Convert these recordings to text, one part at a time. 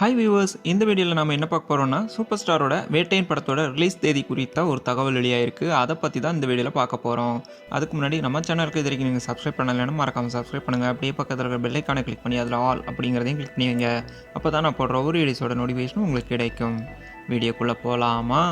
Hi viewers இந்த வீடியோவில் நம்ம என்ன பார்க்க போகிறோம்னா சூப்பர் ஸ்டாரோட வேட்டையன் படத்தோட ரிலீஸ் தேதி குறித்த ஒரு தகவல் வெளியாயிருக்கு. அதை பற்றி தான் இந்த வீடியோவில் பார்க்க போகிறோம் அதுக்கு முன்னாடி நம்ம சேனலுக்கு இது வரைக்கும் நீங்கள் சப்ஸ்கிரைப் பண்ணலைன்னா மறக்காமல் சப்ஸ்கிரைப் பண்ணுங்கள் அப்படியே பக்கத்தில் இருக்கிற பெல்லைக்கான கிளிக் பண்ணி அதில் ஆல் அப்படிங்கிறதையும் கிளிக் பண்ணி வைங்க அப்போ தான் நான் போடுற ஒரு வீடியோஸோட நோட்டிஃபிகேஷன் உங்களுக்கு கிடைக்கும். வீடியோக்குள்ளே போகலாமா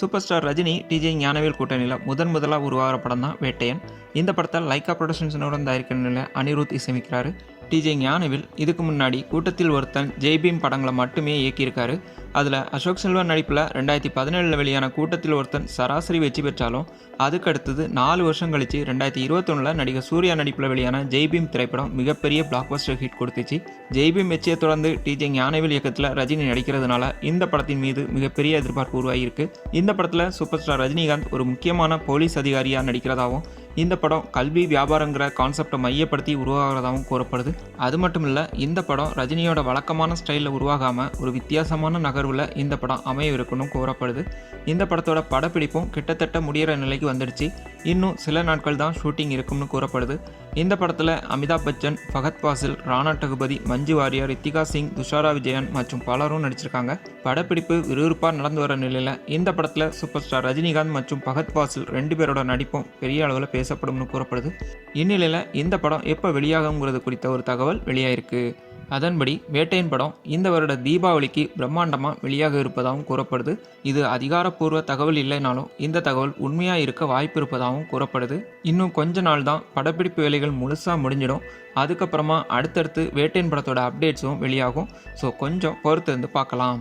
super star Rajini TJ Gnanavel கூட்டணியில் முதன் முதலாக உருவாகிற படம் தான் வேட்டையன். இந்த படத்தை லைக்கா ப்ரொடக்ஷன்ஸனோட தயாரிக்கிற நிலை அனிருத் இசைமிக்கிறாரு டிஜே ஞானவில் இதுக்கு முன்னாடி கூட்டத்தில் ஒருத்தன் ஜெய்பீம் படங்களை மட்டுமே இயக்கியிருக்காரு. அதில் அசோக் செல்வன் நடிப்பில் ரெண்டாயிரத்தி பதினேழில் வெளியான கூட்டத்தில் ஒருத்தன் சராசரி வெற்றி பெற்றாலும் அதுக்கடுத்தது நாலு வருஷம் கழித்து ரெண்டாயிரத்தி இருபத்தொன்னில் நடிகர் சூர்யா நடிப்பில் வெளியான ஜெய்பீம் திரைப்படம் மிகப்பெரிய பிளாக் பஸ்டர் ஹிட் கொடுத்துச்சு ஜெய்பீம் வெற்றியை தொடர்ந்து டிஜே ஞானவில் இயக்கத்தில் ரஜினி நடிக்கிறதுனால இந்த படத்தின் மீது மிகப்பெரிய எதிர்பார்ப்பு உருவாகியிருக்கு. இந்த படத்தில் சூப்பர் ஸ்டார் ரஜினிகாந்த் ஒரு முக்கியமான போலீஸ் அதிகாரியாக நடிக்கிறதாகவும் இந்த படம் கல்வி வியாபாரங்கிற கான்செப்டை மையப்படுத்தி உருவாகிறதாகவும் கூறப்படுது. அது மட்டும் இல்லை இந்த படம் ரஜினியோட வழக்கமான ஸ்டைலில் உருவாகாமல் ஒரு வித்தியாசமான நகர்வில் இந்த படம் அமையவிருக்குன்னு கூறப்படுது. இந்த படத்தோட படப்பிடிப்பும் கிட்டத்தட்ட முடிகிற நிலைக்கு வந்துடுச்சு. இன்னும் சில நாட்கள் தான் ஷூட்டிங் இருக்கும்னு கூறப்படுது. இந்த படத்தில் அமிதாப் பச்சன் ஃபகத் பாசில் ராணா டகுபதி மஞ்சு வாரியர் ரித்திகா சிங் துஷாரா விஜயன் மற்றும் பலரும் நடிச்சிருக்காங்க. படப்பிடிப்பு விறுவிறுப்பாக நடந்து வர நிலையில் இந்த படத்தில் சூப்பர் ஸ்டார் ரஜினிகாந்த் மற்றும் பகத் பாசில் ரெண்டு பேரோட நடிப்பும் பெரிய அளவில் பேசப்படும்னு கூறப்படுது. இந்நிலையில் இந்த படம் எப்போ வெளியாகுங்கிறது குறித்த ஒரு தகவல் வெளியாயிருக்கு. அதன்படி வேட்டையின் படம் இந்த வருட தீபாவளிக்கு பிரம்மாண்டமாக வெளியாக இருப்பதாகவும் கூறப்படுது. இது அதிகாரப்பூர்வ தகவல் இல்லைனாலும் இந்த தகவல் உண்மையாக இருக்க வாய்ப்பு இருப்பதாகவும் கூறப்படுது. இன்னும் கொஞ்ச நாள் தான் படப்பிடிப்பு வேலைகள் முழுசாக முடிஞ்சிடும். அதுக்கப்புறமா அடுத்தடுத்து வேட்டையின் படத்தோட அப்டேட்ஸும் வெளியாகும். ஸோ கொஞ்சம் பொறுத்து இருந்து பார்க்கலாம்.